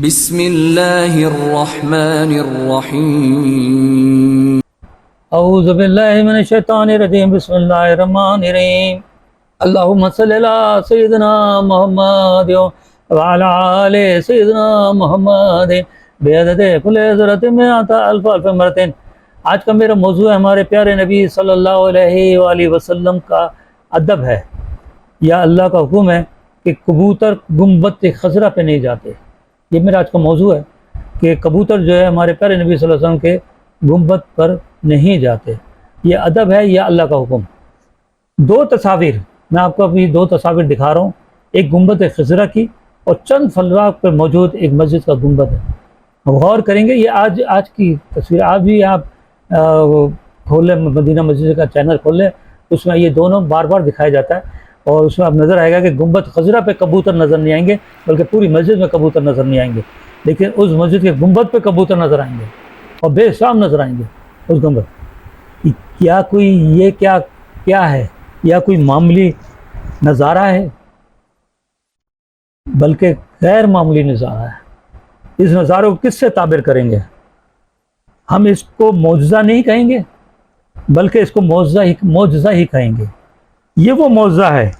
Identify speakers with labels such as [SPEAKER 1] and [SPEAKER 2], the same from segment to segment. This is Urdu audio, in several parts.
[SPEAKER 1] بسم الله الرحمن الرحيم
[SPEAKER 2] اعوذ باللہ من الشیطان الرجیم، بسم اللہ الرحمن الرحیم۔ اللہم صلی اللہ سیدنا محمد وعلى آل سیدنا محمد۔ بیدت کل حضرت میں آتا الف الف مرتين آج کا میرا موضوع ہے ہمارے پیارے نبی صلی اللہ علیہ وآلہ وسلم کا ادب ہے۔ یا اللہ کا حکم ہے کہ کبوتر گنبد خزرہ پہ نہیں جاتے۔ یہ میرا آج کا موضوع ہے کہ کبوتر جو ہے ہمارے پیارے نبی صلی اللہ علیہ وسلم کے گنبد پر نہیں جاتے۔ یہ ادب ہے یا اللہ کا حکم؟ دو تصاویر، میں آپ کو ابھی دو تصاویر دکھا رہا ہوں۔ ایک گنبد خزرہ کی اور چند فلواق پر موجود ایک مسجد کا گنبد ہے۔ غور کریں گے، یہ آج آج کی تصویر، آج بھی آپ کھول لیں، مدینہ مسجد کا چینل کھول لیں، اس میں یہ دونوں بار بار دکھایا جاتا ہے۔ اور اس میں آپ نظر آئے گا کہ گنبد خزرہ پہ کبوتر نظر نہیں آئیں گے، بلکہ پوری مسجد میں کبوتر نظر نہیں آئیں گے۔ لیکن اس مسجد کے گنبد پہ کبوتر نظر آئیں گے اور بے شام نظر آئیں گے اس گنبد کیا کوئی یہ کیا کیا ہے؟ یا کوئی معمولی نظارہ ہے؟ بلکہ غیر معمولی نظارہ ہے۔ اس نظارے کو کس سے تعبیر کریں گے؟ ہم اس کو معجزہ نہیں کہیں گے، بلکہ اس کو معجزہ ہی معجزہ ہی کہیں گے۔ یہ وہ معجزہ ہے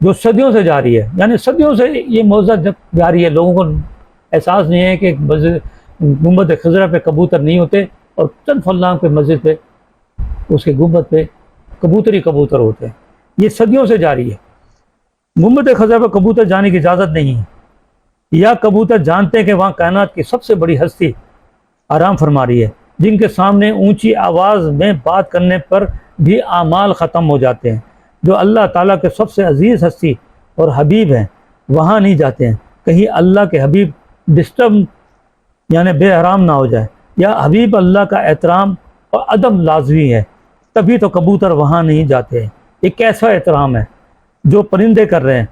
[SPEAKER 2] جو صدیوں سے جاری ہے یعنی صدیوں سے یہ معجزہ جب جاری ہے، لوگوں کو احساس نہیں ہے کہ مسجد، گنبد خزرہ پہ کبوتر نہیں ہوتے اور چند فلام کے مسجد پہ، اس کے گنبد پہ کبوتر ہی کبوتر ہوتے ہیں۔ یہ صدیوں سے جاری ہے۔ گنبد خزرہ پہ کبوتر جانے کی اجازت نہیں ہے۔ یا کبوتر جانتے ہیں کہ وہاں کائنات کی سب سے بڑی ہستی آرام فرما رہی ہے، جن کے سامنے اونچی آواز میں بات کرنے پر بھی اعمال ختم ہو جاتے ہیں۔ جو اللہ تعالیٰ کے سب سے عزیز ہستی اور حبیب ہیں، وہاں نہیں جاتے ہیں۔ کہیں اللہ کے حبیب ڈسٹرب یعنی بے حرام نہ ہو جائے۔ یا حبیب اللہ کا احترام اور ادب لازمی ہے، تبھی تو کبوتر وہاں نہیں جاتے ہیں۔ یہ کیسا احترام ہے؟ جو پرندے کر رہے ہیں۔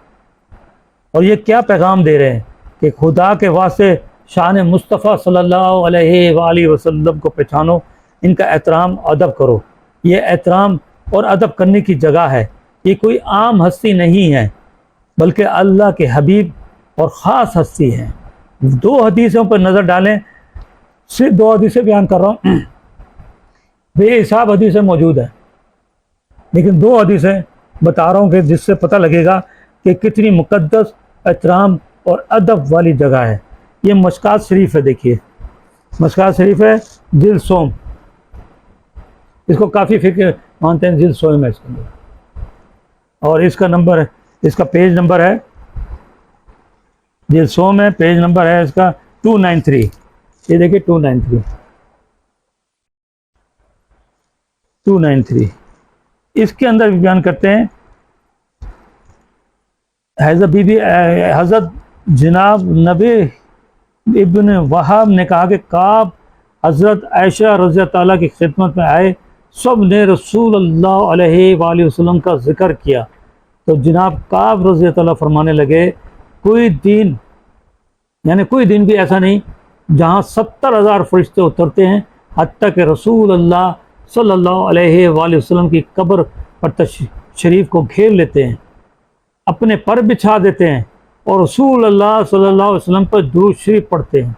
[SPEAKER 2] اور یہ کیا پیغام دے رہے ہیں کہ خدا کے واسطے شان مصطفیٰ صلی اللہ علیہ وآلہ وسلم کو پہچانو، ان کا احترام ادب کرو۔ یہ احترام اور ادب کرنے کی جگہ ہے۔ یہ کوئی عام ہستی نہیں ہے، بلکہ اللہ کے حبیب اور خاص ہستی ہے۔ دو حدیثوں پر نظر ڈالیں، صرف دو حدیثیں بیان کر رہا ہوں۔ بے حساب حدیثیں موجود ہیں، لیکن دو حدیثیں بتا رہا ہوں کہ جس سے پتہ لگے گا کہ کتنی مقدس، احترام اور ادب والی جگہ ہے۔ یہ مشکات شریف ہے، دیکھیے۔ مشکات شریف ہے، دل سوم۔ اس کو کافی فکر مانتے ہیں دل سوم اس کے اندر۔ اور اس کا نمبر ہے، اس کا پیج نمبر ہے۔ دل سوم ہے پیج نمبر ہے اس کا ٹو نائن تھری۔ یہ دیکھیے two nine three. Two nine three. اس کے اندر بھی بیان کرتے ہیں۔ حضرت بی بی، حضرت جناب نبی ابن وہاب نے کہا کہ کعب حضرت عائشہ رضی اللہ تعالیٰ کی خدمت میں آئے۔ سب نے رسول اللہ علیہ وآلہ وسلم کا ذکر کیا۔ تو جناب کعب رضی اللہ فرمانے لگے، کوئی دین یعنی کوئی دن بھی ایسا نہیں جہاں ستر ہزار فرشتے اترتے ہیں، حتیٰ کہ رسول اللہ صلی اللہ علیہ وآلہ وسلم کی قبر پر شریف کو گھیر لیتے ہیں، اپنے پر بچھا دیتے ہیں اور رسول اللہ صلی اللہ علیہ وسلم پر درود شریف پڑھتے ہیں۔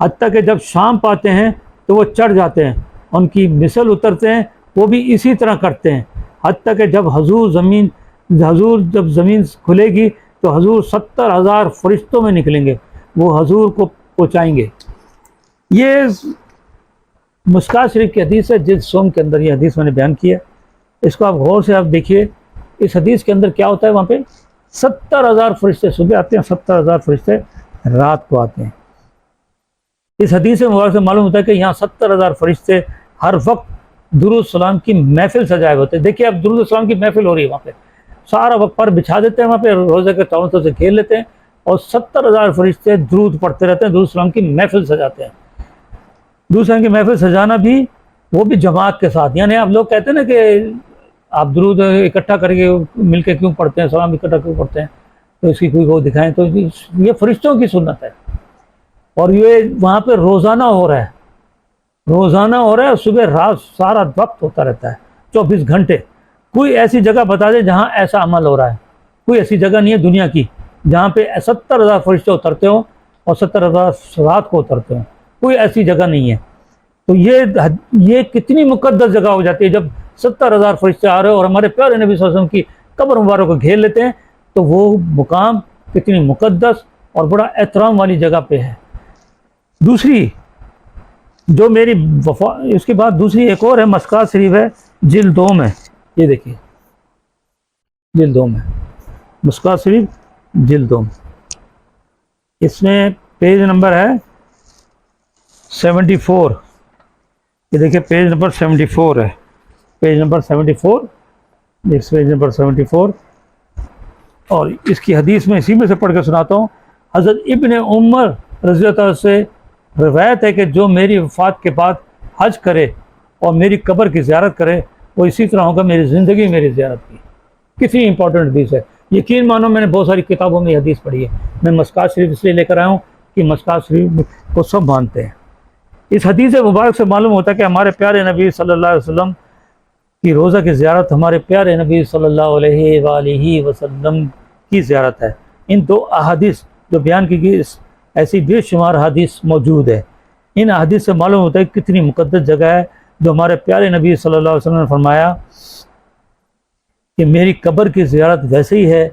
[SPEAKER 2] حتیٰ کہ جب شام پاتے ہیں تو وہ چڑھ جاتے ہیں۔ ان کی مثل اترتے ہیں، وہ بھی اسی طرح کرتے ہیں۔ حتیٰ کہ جب حضور زمین، حضور جب زمین کھلے گی تو حضور ستر ہزار فرشتوں میں نکلیں گے، وہ حضور کو پہنچائیں گے۔ یہ مسکات شریف کی حدیث ہے جس سوم کے اندر یہ حدیث میں نے بیان کی ہے۔ اس کو آپ غور سے آپ دیکھیے، اس حدیث کے اندر کیا ہوتا ہے؟ وہاں پہ ستر ہزار فرشتے صبح آتے ہیں، ستر ہزار فرشتے رات کو آتے ہیں۔ اس حدیث سے مبارک سے معلوم ہوتا ہے کہ یہاں ستر ہزار فرشتے ہر وقت درود السلام کی محفل سجائے ہوتے ہیں۔ دیکھیے اب درود السلام کی محفل ہو رہی ہے وہاں پہ۔ سارا وقت پر بچھا دیتے ہیں وہاں پہ، روزے کے چاول سے کھیل لیتے ہیں اور ستر ہزار فرشتے درود پڑھتے رہتے ہیں، درود السلام کی محفل سجاتے ہیں۔ درود السلام کی محفل سجانا بھی، وہ بھی جماعت کے ساتھ۔ یعنی آپ لوگ کہتے ہیں نا کہ آپ درود اکٹھا کر کے مل کے کیوں پڑھتے ہیں؟ سلام اکٹھا کیوں پڑھتے ہیں؟ تو اس کی کوئی وہ دکھائیں تو یہ فرشتوں کی سنت ہے۔ اور یہ وہاں پہ روزانہ ہو رہا ہے۔ روزانہ ہو رہا ہے صبح رات سارا وقت ہوتا رہتا ہے، چوبیس گھنٹے۔ کوئی ایسی جگہ بتا دے جہاں ایسا عمل ہو رہا ہے۔ کوئی ایسی جگہ نہیں ہے دنیا کی جہاں پہ ستر ہزار فرشتے اترتے ہوں اور ستر ہزار رات کو اترتے ہوں۔ کوئی ایسی جگہ نہیں ہے۔ تو یہ یہ کتنی مقدس جگہ ہو جاتی ہے جب ستر ہزار فرشتے آ رہے ہو اور ہمارے پیارے نبی صلی اللہ علیہ وسلم کی قبر مبارک کو گھیر لیتے ہیں، تو وہ مقام کتنی مقدس اور بڑا احترام والی جگہ پہ ہے۔ دوسری جو میری وفا اس کے بعد دوسری ایک اور ہے، مسکات شریف ہے، جلد دوم ہے یہ دیکھیے۔ جلد دوم ہے مسکات شریف، جلد دوم اس میں پیج نمبر ہے سیونٹی فور۔ یہ دیکھیے، پیج نمبر سیونٹی فور ہے۔ Page number seventy four. Page number seventy four. اور اس کی حدیث میں اسی میں سے پڑھ کے سناتا ہوں۔ حضرت ابن عمر رضی اللہ عنہ سے روایت ہے کہ جو میری وفات کے بعد حج کرے اور میری قبر کی زیارت کرے، وہ اسی طرح ہوگا میری زندگی میری زیارت کی۔ کتنی امپورٹنٹ حدیث ہے۔ یقین مانو، میں نے بہت ساری کتابوں میں یہ حدیث پڑھی ہے۔ میں مسکات شریف اس لیے لے کر آیا ہوں کہ مسکات شریف کو سب مانتے ہیں۔ اس حدیث مبارک سے معلوم ہوتا ہے کہ ہمارے پیارے نبی صلی اللہ علیہ وسلم کی روزہ کی زیارت ہمارے پیارے نبی صلی اللہ علیہ وآلہ وسلم کی زیارت ہے۔ ان دو احادیث جو بیان کی گئی ایسی بے شمار حدیث موجود ہے۔ ان حدیث سے معلوم ہوتا ہے کتنی مقدس جگہ ہے جو ہمارے پیارے نبی صلی اللہ علیہ وسلم نے فرمایا کہ میری قبر کی زیارت ویسے ہی ہے،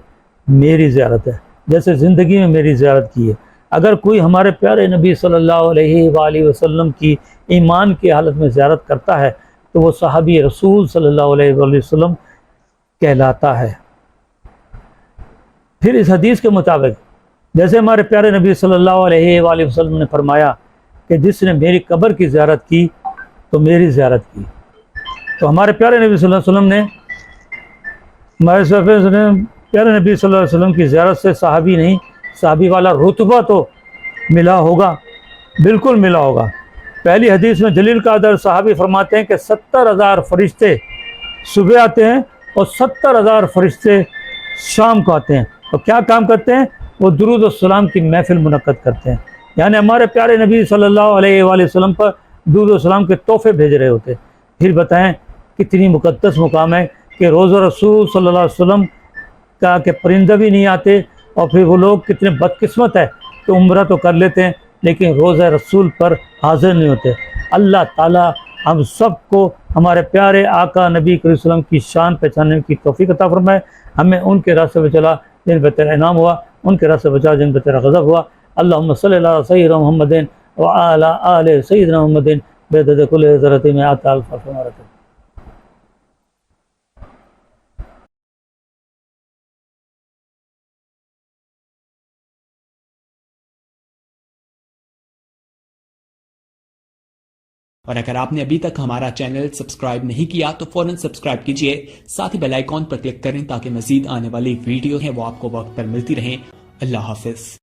[SPEAKER 2] میری زیارت ہے۔ جیسے زندگی میں میری زیارت کی ہے۔ اگر کوئی ہمارے پیارے نبی صلی اللہ علیہ وآلہ وسلم کی ایمان کی حالت میں زیارت کرتا ہے تو وہ صحابی رسول صلی اللہ علیہ وآلہ وسلم کہلاتا ہے۔ پھر اس حدیث کے مطابق جیسے ہمارے پیارے نبی صلی اللہ علیہ وآلہ وسلم نے فرمایا کہ جس نے میری قبر کی زیارت کی تو میری زیارت کی۔ تو ہمارے پیارے نبی صلی اللہ علیہ وسلم نے ہمارے پیارے نبی صلی اللہ علیہ وسلم کی زیارت سے صحابی نہیں، صحابی والا رتبہ تو ملا ہوگا، بالکل ملا ہوگا۔ پہلی حدیث میں جلیل قادر صحابی فرماتے ہیں کہ ستر ہزار فرشتے صبح آتے ہیں اور ستر ہزار فرشتے شام کو آتے ہیں۔ اور کیا کام کرتے ہیں؟ وہ درود السلام کی محفل منعقد کرتے ہیں۔ یعنی ہمارے پیارے نبی صلی اللہ علیہ وآلہ وسلم پر درود السلام کے تحفے بھیج رہے ہوتے۔ پھر بتائیں کتنی مقدس مقام ہے کہ روز رسول صلی اللہ علیہ وسلم کا کہ پرندہ بھی نہیں آتے اور پھر وہ لوگ کتنے بدقسمت ہے کہ عمرہ تو کر لیتے ہیں لیکن روزہ رسول پر حاضر نہیں ہوتے۔ اللہ تعالی ہم سب کو ہمارے پیارے آقا نبی علیہ وسلم کی شان پہچاننے کی توفیق عطا فرمائے۔ ہمیں ان کے راستے پہ چلا، جن پہ تیرا انعام ہوا۔ ان کے راستے بچا جن پہ تیرا غضب ہوا اللہم صلی اللہ علیہ سید محمد و اعلیٰ آل سید محمد بے دد
[SPEAKER 3] اور اگر آپ نے ابھی تک ہمارا چینل سبسکرائب نہیں کیا تو فوراً سبسکرائب کیجیے، ساتھ ہی بیل آئیکن پر کلک کریں تاکہ مزید آنے والی ویڈیو ہیں وہ آپ کو وقت پر ملتی رہیں۔ اللہ حافظ۔